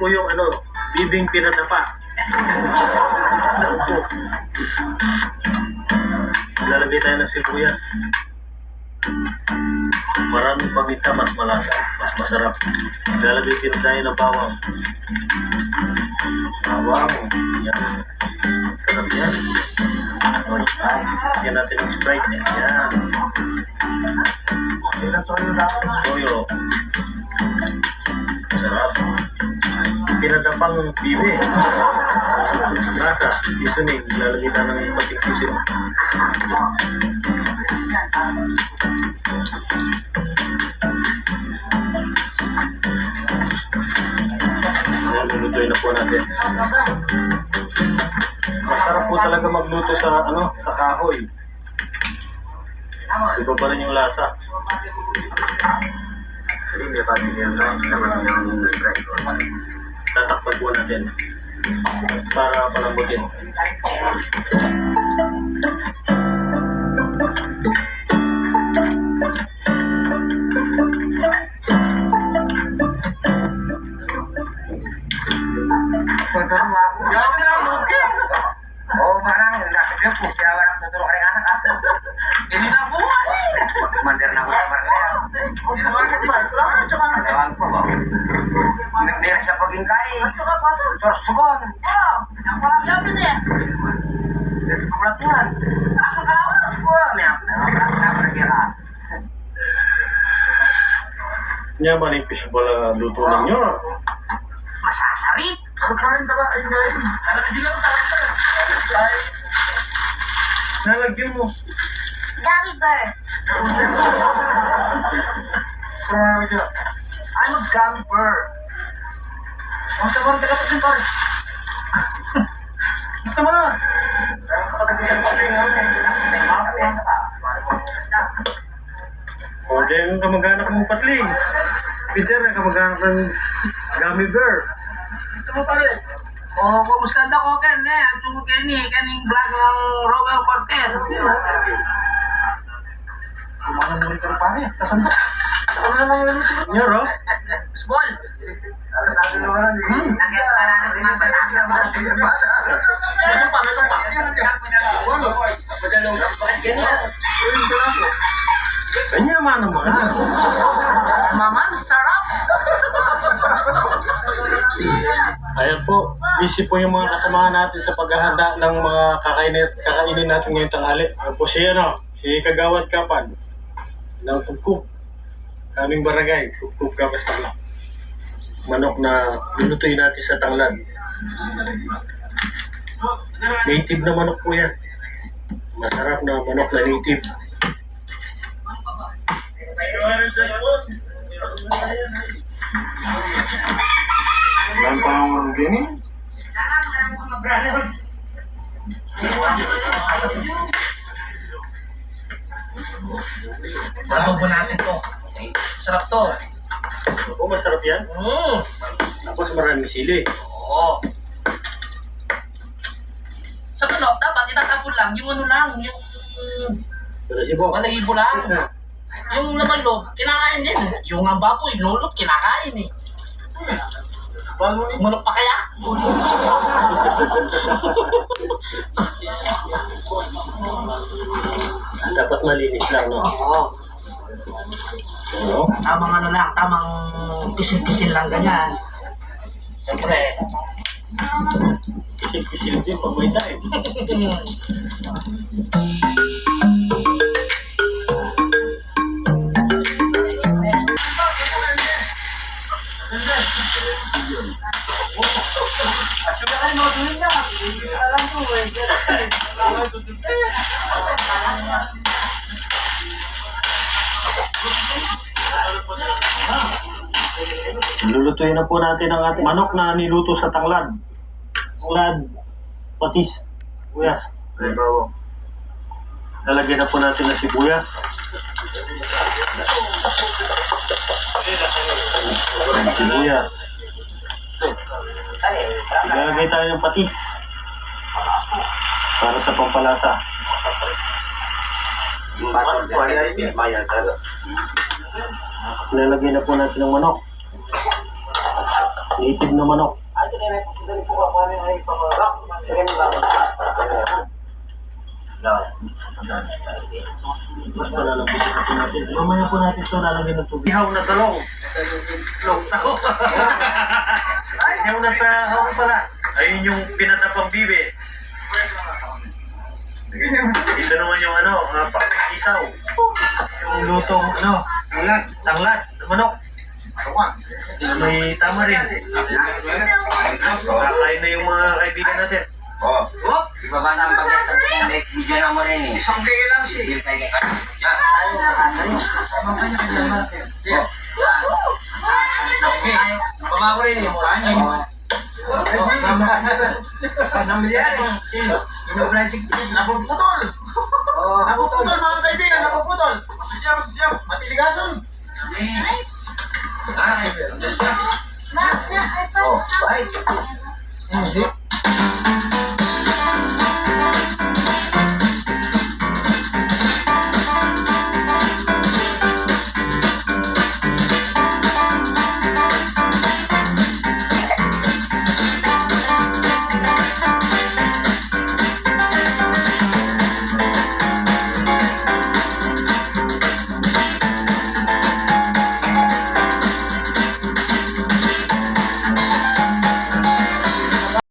po yung ano, bibing pinatapa. Lalagay tayo ng sibuyas. Maraming paminta, mas malasa, mas masarap. Lalagay din tayo ng bawang. Bawang. Yan. Sarap yan. Yan natin yung Sprite. Yan. Toyo. Sarap. Pinadapang bibi. Lasa. Dito na Lalagay tayo ng pating sisip. Ayan, lulutuin na po natin. Masarap po talaga magluto sa ano, sa kahoy. Iba pa rin yung lasa. Tatakpan po natin para palambutin. Tutulong ako. Oo, parang nasa biyo po. Siya walang tutulong ka rin anak ako. Hindi na buwan eh. Commander na ko sa Markaya. Tawag po ba? May siya paging kain. Sorsogon. Terus kebelatihan. Wah, may apa? Kenapa kira? Nya manipis pala luto ninyo. Masasarip. Nalagyan mo. Gummy bear. I'm a gummy bear. Ang yung pare. Gusto mo na? Dyan yung kamag-anak mo patling. Peter, ang kamag-anak ng gummy bear. Gusto mo pare? Oh, kumusta na ko ken eh? Sumod kay ni kaning vlog ng Robel Cortez. Kumana mo rin pare. Kasan to? Ano naman yung luto? Nyo, ro? Small. Hmm. Nagyan pa na ng mga basasa mo. Meron pa, meron pa. Kanya man ang mga. Maman, sarap. Ayan po, busy po yung mga kasamahan natin sa paghahanda ng mga kakainin, kakainin natin ngayong tanghali. Ayan po si, ano, si Kagawad Kapan ng Kupkup. Kaming barangay, Kupkup Kapas Tanglad. Manok na lulutuin natin sa tanglad. Native na manok po yan. Masarap na manok na native. Ilan pa ang gini? Adobo natin to. Sarap to. Oo, masarap yan. Mm. Tapos maraming sili. Oo. Sa manok, dapat itatapon lang. Yung ano lang, yung Pero si Bo. balahibo lang. Yung laman loob, kinakain din. Yung ang baboy, lulot, kinakain eh. Manok pa kaya? Dapat malinis lang, no? Oo. Oo. Tamang ano lang, tamang pisil-pisil lang ganyan. Siyempre. Kisil-kisil din pag may time. Lulutuin na po natin ang ating manok na niluto sa tanglad. Tanglad, patis, sibuyas. Lalagyan na po natin ng sibuyas. Sibuyas. Lalagay tayo ng patis. Para sa pampalasa. Lalagay na po natin ng manok. Native na manok. Natin natin. Mamaya po natin ito lalagyan ng tubig. Ihaw na talong. Long tao. Ihaw na talong pala. Ayun yung pinatapang bibi. Ito naman yung ano, mga pakikisaw. Yung lutong ano, Ulan. tanglad, manok. May tama rin. Kakain na yung mga kaibigan natin. Oh. Oh. Ibaba na ang bagay. May video na mo rin eh. Isang day lang siya. Hindi tayo. Yan. Baba ko rin yung kanin. Namilyar eh. Pinaplastic. Napuputol. Napuputol mga kaibigan. Napuputol. Siyam, siyam. Matiligason. Ah, Ma, na, I Oh, found bye. Music.